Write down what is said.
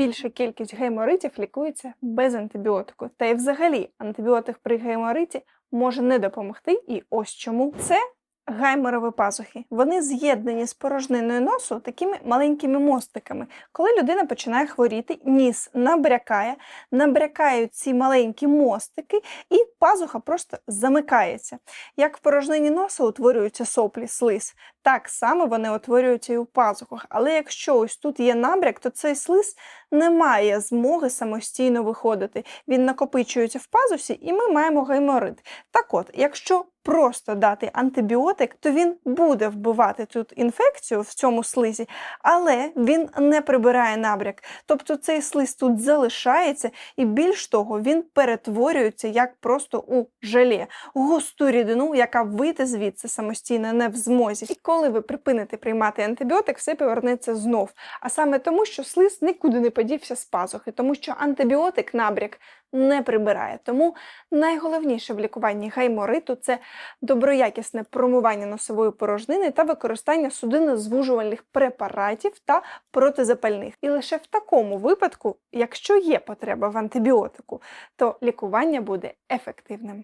більша кількість гейморитів лікується без антибіотику. Та й взагалі антибіотик при геймориті може не допомогти. І ось чому це. Гайморові пазухи. Вони з'єднані з порожниною носу такими маленькими мостиками. Коли людина починає хворіти, ніс набрякає, набрякають ці маленькі мостики, і пазуха просто замикається. Як в порожнині носа утворюються соплі, слиз, так само вони утворюються і у пазухах. Але якщо ось тут є набряк, то цей слиз не має змоги самостійно виходити. Він накопичується в пазусі, і ми маємо гайморит. Так от, якщо просто дати антибіотик, то він буде вбивати тут інфекцію в цьому слизі, але він не прибирає набряк. Тобто цей слиз тут залишається, і більш того, він перетворюється як просто у желе, густу рідину, яка вийти звідси самостійно не в змозі. І коли ви припините приймати антибіотик, все повернеться знов. А саме тому, що слиз нікуди не подівся з пазухи, тому що антибіотик набряк не прибирає. Тому найголовніше в лікуванні гаймориту це доброякісне промивання носової порожнини та використання судинозвужувальних препаратів та протизапальних. І лише в такому випадку, якщо є потреба в антибіотику, то лікування буде ефективним.